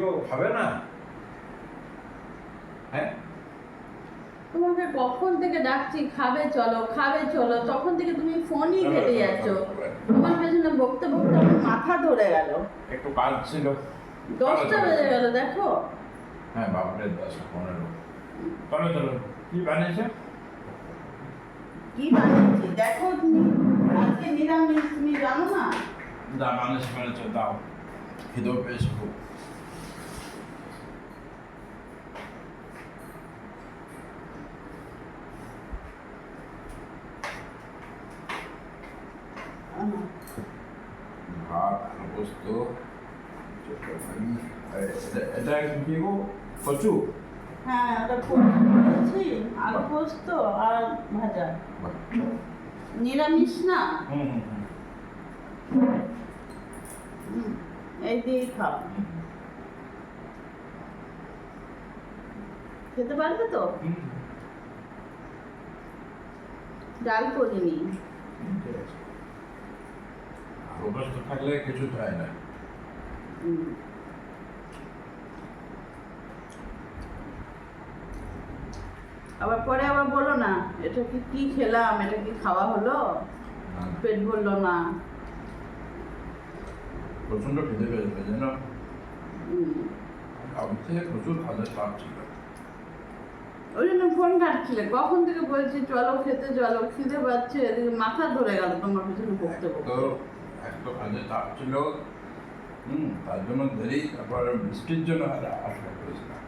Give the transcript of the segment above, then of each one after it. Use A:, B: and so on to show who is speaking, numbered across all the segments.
A: গো খাবে না হ্যাঁ
B: তোমাকে কখন থেকে ডাকছি? খাবে চলো খাবে চলো। তখন থেকে তুমি ফোনই ঘেটে যাচ্ছ। তোমার পেছনে বকতে বকতে আমার মাথা ধরে গেল।
A: একটু কাজ ছিল
B: দশটা বেজে গেল দেখো।
A: হ্যাঁ বাপরে দশটা পনেরো। চলো চলো। কি বানিয়েছে?
B: কি বানিয়েছি? দেখো তুমি। আজকে নিরামিষ তুমি জানো না?
A: যা বানিয়েছে বানিয়েছে দাও। খিদেও পেয়েছে খুব। ভাত পোস্ত এটা কি গো? কচু?
B: হ্যাঁ ওটা পোস্ত আলু পোস্ত আর ভাজা। নিরামিষ না? এই দিয়েই খাও। খেতে পারবে তো? ডাল করিনি।
A: পোস্ত থাকলে কিছু চাই না।
B: আবার পরে আবার বলো না এটা কি কি খেলাম এটা কি খাওয়া হলো। পেট ভরলো না।
A: প্রচণ্ড খিদে পেয়েছে যেন আমি থেকে প্রচুর ছিল।
B: ওই জন্য ফোন কাটছিলে কখন থেকে বলছি চলো খেতে চলো খিদে পাচ্ছে এদিকে মাথা ধরে গেল তোমার পিছনে বকতে বকতে।
A: এক কাজে কাজের ছিল হুম তার জন্য দেরি তারপর বৃষ্টির জন্য আশা করেছিলাম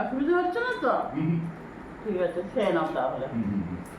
B: অসুবিধা হচ্ছে না তো? ঠিক আছে খেয়ে নাও তাহলে।